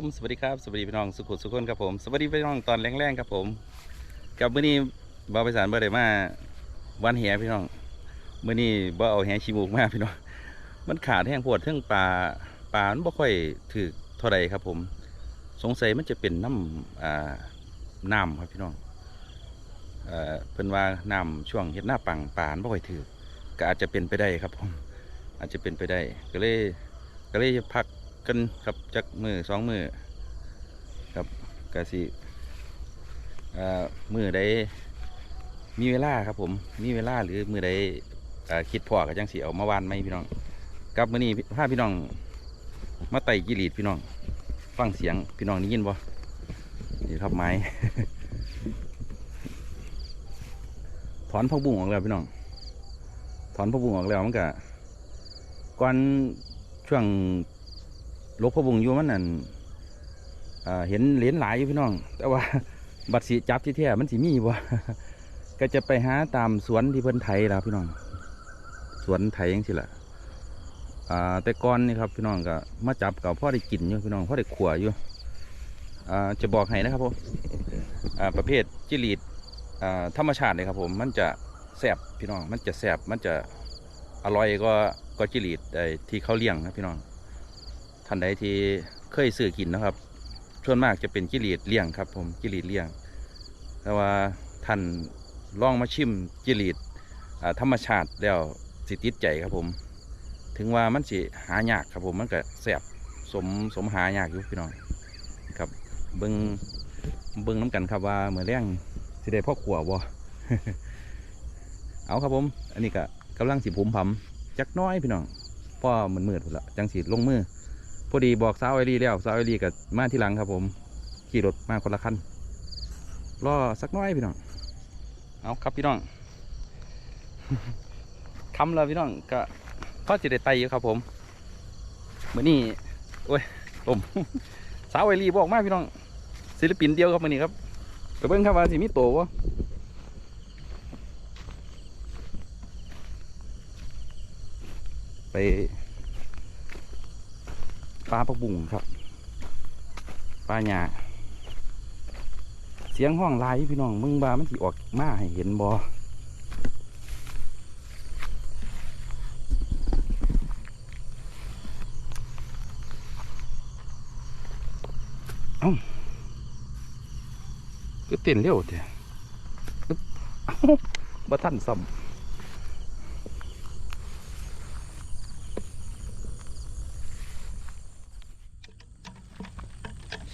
สวัสดีครับ สวัสดีพี่น้องสุขุสุขคนครับผม สวัสดีพี่น้องตอนแรงๆครับผม กับมื้อนี้บ่าวไปสารบ่ได้มาวันแหพี่น้องมื้อนี้บ่เอาแหชีมูกมาพี่น้อง มันขาดแห้งโพดเทั้งปลาปลามันบ่ค่อยถือเท่าใดครับผม สงสัยมันจะเป็นน้ำอ่าน้ำครับพี่น้องเอ่อเพิ่นว่าน้ำช่วงเฮ็ดหน้าปังปลามันบ่ค่อยถือก็อาจจะเป็นไปได้ครับผม อาจจะเป็นไปได้ ก็เลยก็เลยพัก กันครับจักมือสองมือครับก็สิมือใดมีเวลาครับผมมีเวลาหรือมือใดคิดพอก็จังสิเอามาวานไหมพี่น้องกับมื้อนี้พาพี่น้องมาไต่กิรีดพี่น้อง ฟังเสียงพี่น้องได้ยินบ่นี่ครับไม้ถอนผักบุ้งออกแล้วพี่น้อง ถอนผักบุ้งออกแล้วมันก็ก่อนช่วง ลบผักบุ้งอยู่มันนั่นเห็นเหรียญหลายอยู่พี่น้อง แต่ว่าบัตรสีจับที่แท้มันสีมีบ่ก็จะไปหาตามสวนที่เพิ่นไถล่ะพี่น้อง สวนไถยังสิล่ะอ่าแต่ก่อนนี่ครับพี่น้องก็มาจับกับพ่อได้กินอยู่พี่น้องพ่อได้ขัวอยู่จะบอกให้นะครับผมประเภทจิลีดธรรมชาติเลยครับผมมันจะแสบพี่น้องมันจะแสบมันจะอร่อยก็ก็จิลีดที่เขาเลี้ยงนะพี่น้อง ท่านใดที่เคยซื้อกินนะครับส่วนมากจะเป็นจิลีดเลี้ยงครับ ผมจิลีดเลี้ยง แต่ว่าท่านลองมาชิมจิลีดธรรมชาติแล้วสิติดใจครับผม ถึงว่ามันสิหายากครับผมมันก็แสบสมสมหายากอยู่พี่น้องครับเบิงเบิงน้ำกันครับว่าเหมือนแรงสิได้พ่อขวบ่เอาครับผม อันนี้ก็กำลังสิผมผำจักน้อยพี่น้องพ่อมันมืดพุ่นละจังสีลงมือ พอดีบอกสาวไอรีแล้วสาวไอรีก็มาที่หลังครับผม ขี่รถมาคนละคันรอสักน้อยพี่น้อง เอาครับพี่น้องคำแล้วพี่น้องก็พ่อจะได้ไตอยู่ครับผมเมื่อนี้โอ้ยลมสาวไอรีบอกมาพี่น้อง ศิลปินเดียวครับมื่อนี้ครับไปเบิ้งครับว่าสิมีโตวะไป ปลาปักบุ่งครับ ปลาหยาเสียงห้องลายพี่น้องมึงบามันสิออกมาให้เห็นบอเอ้าก็เต้นเร็วเถอะบเอ้าบ่ทันซ้ำ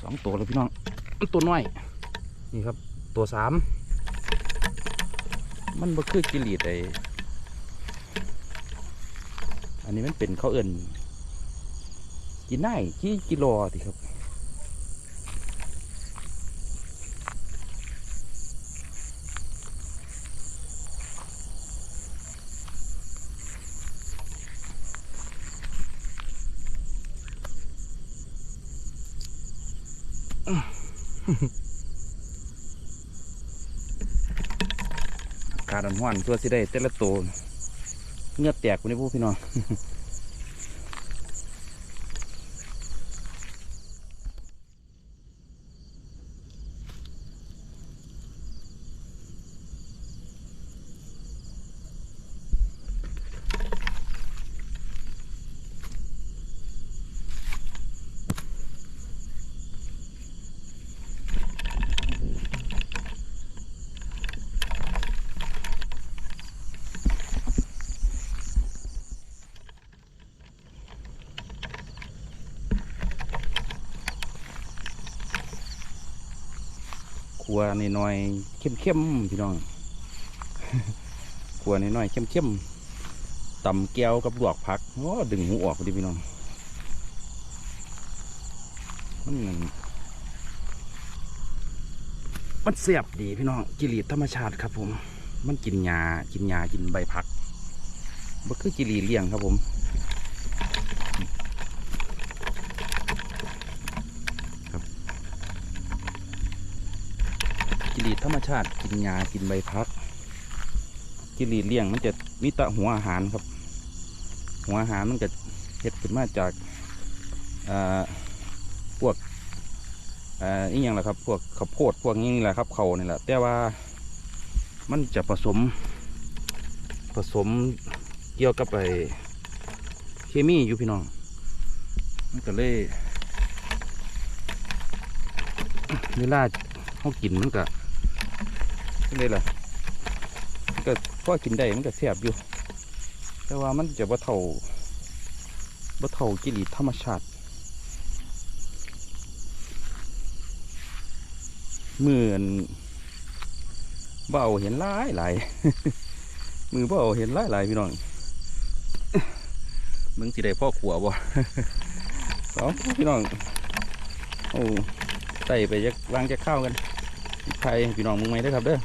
สองตัวแล้วพี่น้องมันตัวน้อย นี่ครับ ตัวสามมันบ่คือกิลีดไออันนี้มันเป็นเขาวเอิ่นกินได้กี่กิโลติครับ อากาศร้อนๆตัวสิได้เต่ละตัวเหงือแตกคนนี้พวกพี่น้อง ครัวนี่น้อยๆเข้มๆพี่น้องครัวนี่น้อยๆเข้มๆตำแก้วกับลวกผักโอ้ดึงหูออกพอดีพี่น้องมันมันเสียบดีพี่น้องกิริธรรมชาติครับผม มันกินหญ้ากินหญ้ากินใบผักบ่คือกิริเลี้ยงครับผม หรีด ธรรมชาติกินหญ้ากินใบพัดกินรีเลี้ยงมันจะมีตะหัวอาหารครับ หัวอาหารมันก็เฮ็ดขึ้นมาจากอ่าพวกอ่าอีหยังล่ะครับ พวกข้าวโพดพวกนี้นี่แหละครับเขานี่แหละแต่ว่ามันจะผสมผสมเกี่ยวกับไอเคมีอยู่พี่น้องมันก็เลยเวลาเขากินมันก็ นี่แหละก็พอกินได้มันก็แซ่บอยู่ แต่ว่ามันจะบ่เท่าบ่เท่ากิริธรรมชาติเหมือนเบาเห็นหลายหลายมือเบาเห็นหลายหลายพี่น้องมึงสิได้พ่อขัวบ่สองพี่น้องโอ้ใส่ไปจะวางจะเข้าวกันไทยพี่น้องมึงไหมเด้ครับเด้อ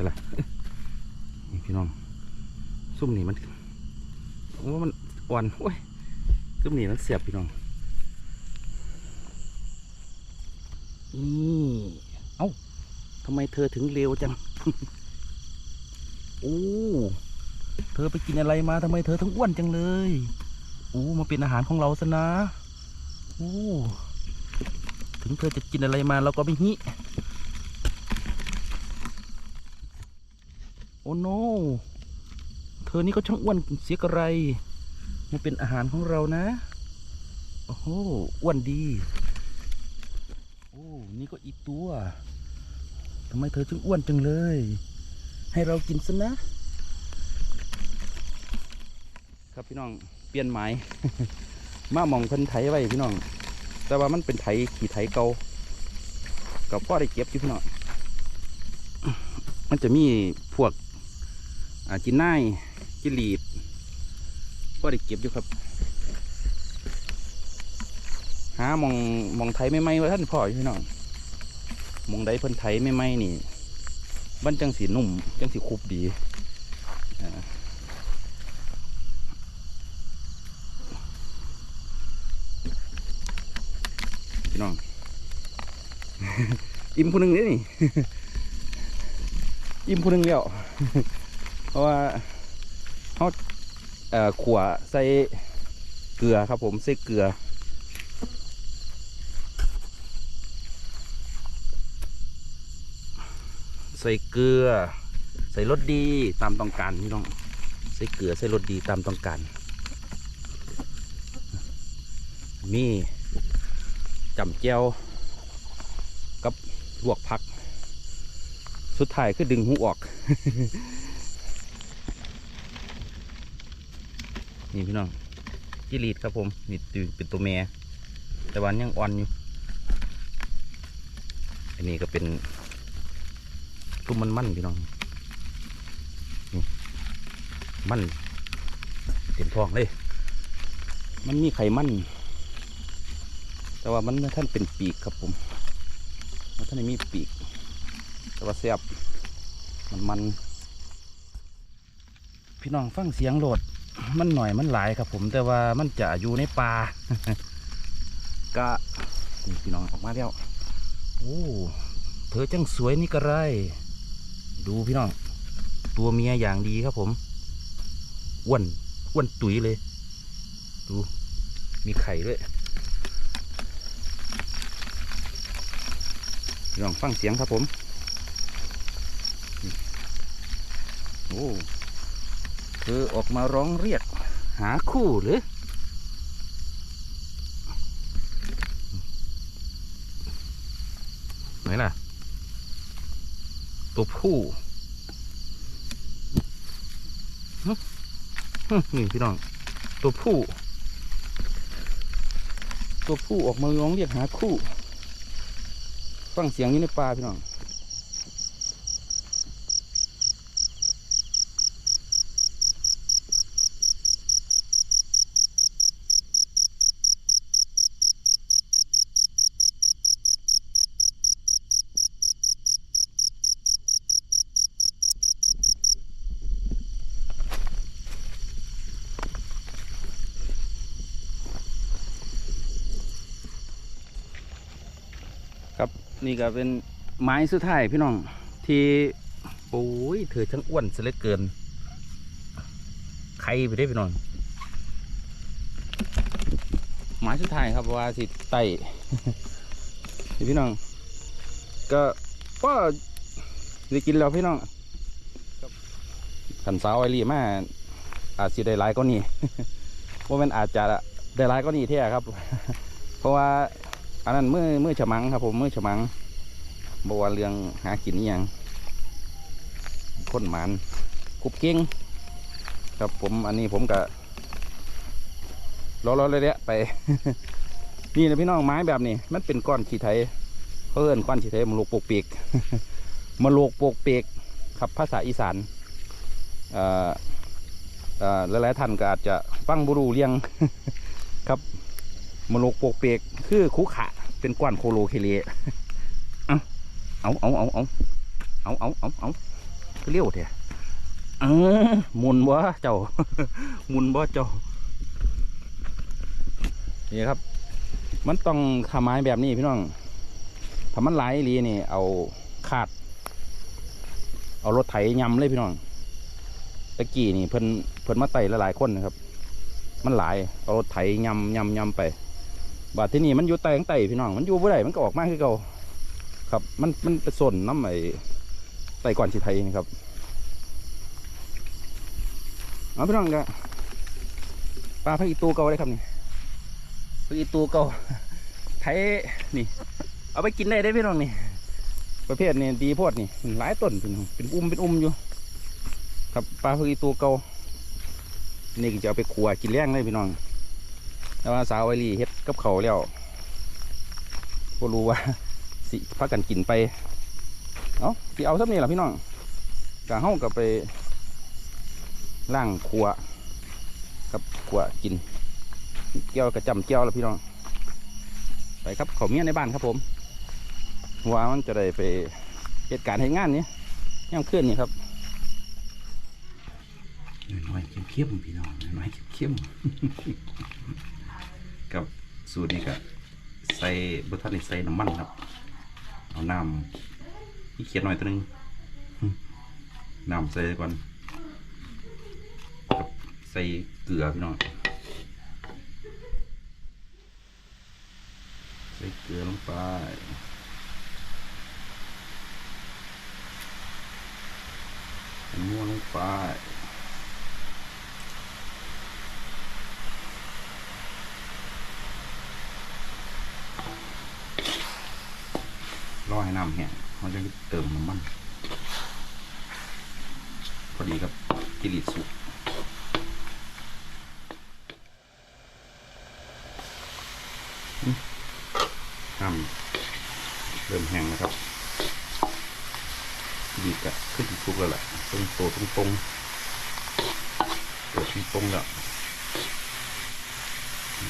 ดี๋ยวละนี่พี่น้องซุ่มนี่มันผมว่ามันอ่อนโอ้ยซุ่มนี่มันเสียบพี่น้องนี่เอ้าทำไมเธอถึงเร็วจังโอ้เธอไปกินอะไรมาทำไมเธอถึงอ้วนจังเลยโอ้มาเป็นอาหารของเราซะนะโอ้ถึงเธอจะกินอะไรมาเราก็ไม่หิ โอ้โน เธอนี่ก็ช่างอ้วนเสียกระไรมาเป็นอาหารของเรานะ โอ้โห อ้วนดี โอ้ นี่ก็อีกตัว ทำไมเธอถึงอ้วนจังเลย ให้เรากินซะนะ ครับพี่น้อง เปลี่ยนหมายมามองพิ่นไถไว้พี่น้อง แต่ว่ามันเป็นไถขี่ไถเก่ากับพ่อได้เก็บอยู่พี่น้อง มันจะมี กอ่าจินน่ายจิลีดพ่อได้เก็บอยู่ครับ หามองมองไทยไม่ไหมว่าท่านพ่ออยู่พี่น้องมองได้เพิ่นไทยไม่ไหมนี่บ้านจังสีนุ่ม จังสีคุบดีพี่น้อง อิ่มผู้หนึ่งเลยนี่ อิ่มผู้หนึ่งแล้ว เพราะว่าเขาเอ่อขวใส่เกลือครับผมใส่เกลือใส่เกลือ ใส่รสดีตามต้องการพี่น้องใส่เกลือใส่รสดีตามต้องการมีจำเจียวกับลวกผัก สุดท้ายคือดึงหูออก นี่พี่น้องกิรีดครับผมนี่ตัวเป็นตัวแม่แต่วันยังอ่อนอยู่อันนี้ก็เป็นตุ้มมันมันพี่น้องนี่มันเต็มท้องเลย มันมีไขมัน แต่ว่ามันท่านเป็นปีกครับผมมันท่านมีปีก แต่ว่าเสียบมันมันพี่น้องฟังเสียงโหลด มันหน่อยมันหลายครับผม แต่ว่ามันจะอยู่ในป่าก็นี่พี่น้องออกมาแล้วโอ้เธอจังสวยนี่กระไร ดูพี่น้อง ตัวเมียอย่างดีครับผมอ้วนอ้วนตุ๋ยเลย ดู มีไข่ด้วยพี่น้องฟังเสียงครับผม โอ้ เธอออกมาร้องเรียก หาคู่หรือ ไหนล่ะ ตัวผู้นี่พี่น้อง ตัวผู้ ตัวผู้ออกมาร้องเรียกหาคู่ ฟังเสียงอยู่ในป่าพี่น้อง นี่ก็เป็นไม้สุดท้ายพี่น้อง ที่โอ้ยเธอช่างอ้วนเสเลือเกิน ใครไปได้พี่น้องไม้สุดท้ายครับว่าสิไต่พี่น้อง ก็ก็ได้กินแล้วพี่น้องขันสาวไอรีมาอาจสิได้หลายก็นี่ว่ามันอาจจะได้หลายก็นี่เท่ครับ เพราะว่า อันนั้นเมื่อเมื่อฉมังครับผมเมื่อฉมังบว่าเรืองหากินอหย่างคนหมันคุบเก่งครับผมอันนี้ผมก็รอๆเลยๆไป นี่นะพี่น้องไม้แบบนี้ มันเป็นก้อนขี้ไถเขาเอิ้นก้อนขี้ไถมาโลกโปกเปีกมาโลกโปกเปีกครับภาษาอีสานเอ่อเอ่อหลายๆท่านก็อาจจะฟังบุรูเรียงครับ มโลกโปกเปีกคือคุขะเป็นก้อนโคโลเคเลเอาเอาเอาเอาเอาเอาเอาเอาเลี้ยวเถอะเออมุนบ่เจ้ามุนบ่เจ้านี่ครับ มันต้องขาไม้แบบนี้พี่น้องถ้ามันไหลลีนี่ เอาคาด เอารถไถยำเลยพี่น้องตะกี้นี่เพิ่นเพิ่นมาไต่หลายๆคนนะครับ มันหลายเอารถไถยำยำยำไป บาดที่นี่มันอยู่ไต่ข้างไต่พี่น้อง มันอยู่บ่ได้มันก็ออกมาคือเก่าครับ มันมันเป็นส่วนน้ำไอ้ไต่ก่อนสิไทยนี่ครับเอาพี่น้องก็ปลาพักอีตูเก่าได้ครับนี่พักอีตูเก่าไทยนี่ เอาไปกินได้ได้พี่น้องนี่ประเภทนี่ดีโพดนี่หลายต้นพี่น้องเป็นอุ้มเป็นอุ้มอยู่ ครับปลาพักอีตูเก่านี่ก็จะเอาไปขัวกินแล้งเลยพี่น้อง แต่ว่าสาวไวรีเฮ็ดกับเขาแล้วก็รู้ว่าสิพักกันกินไป เอาสิเอาสักนี่แหละพี่น้องกะเฮากับไปล่างขัวกับขัวกินเกี่ยวกับจำเกี่ยวแล้วพี่น้อง ไปครับเขาเมียในบ้านครับผมว่ามันจะได้ไปเหตุการณ์เหตุงานนี้ย่ำเคลื่อนนี่ครับน้อยๆเข้มๆพี่น้องน้อยๆเข้มๆ กับสูตรนี้ก็ใส่บุทันใส่น้ำมันครับ เอาน้ำที่เขียนหน่อยตัวหนึงหน้ำใส่ก่อนกับใส่เกลือพี่น้องใส่เกลือลงไปม่วงลงไป รอให้น้ำแห้งเราจะเติมน้ำมัน พอดีครับกิริตสุกน้ำเริ่มแห้งนะครับดีกะขึ้นสุกแล้วแหละตรงโตตรงตรงๆเกิดตรงตรงๆแล้ว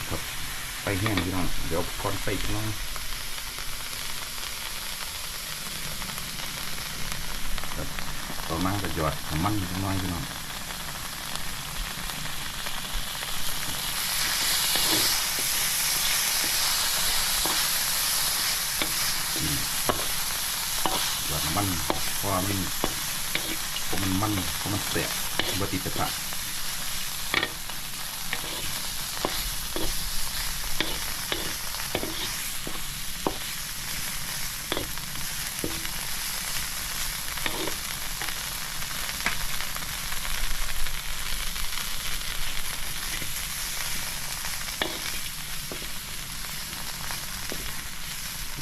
ครับไปแห้งพี่น้องเดี๋ยวก่อนใส่อีกหน้อย ต่อ มาก็หยอดมันน้อยพี่น้องหยอดมันเพราะมันเพราะมันมันเพราะมันแสบบติดกระทะ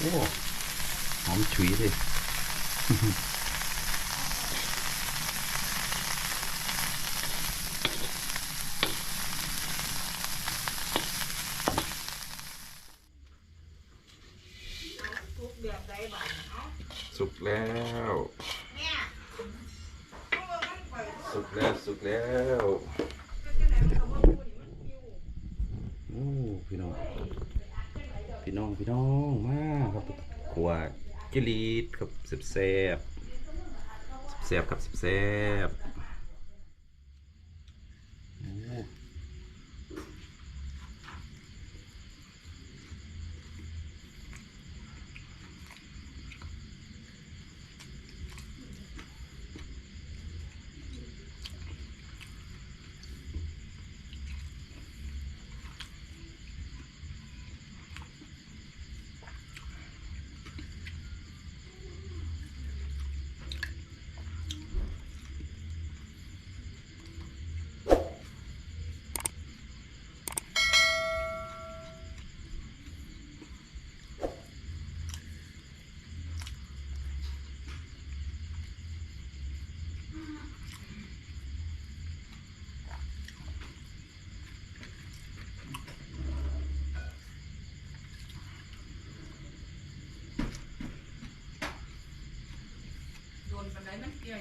โอ้หอมฉุยเลย ทุกแบบใดบ้างเนาะ สุกแล้ว สุกแล้วสุกแล้วโอ้พี่น้อง พี่น้อง พี่น้องมากครับขวดจิลีดครับสิบแซบสิบแซบครับสิบแซบโอ้ ไหนมันเกี่ย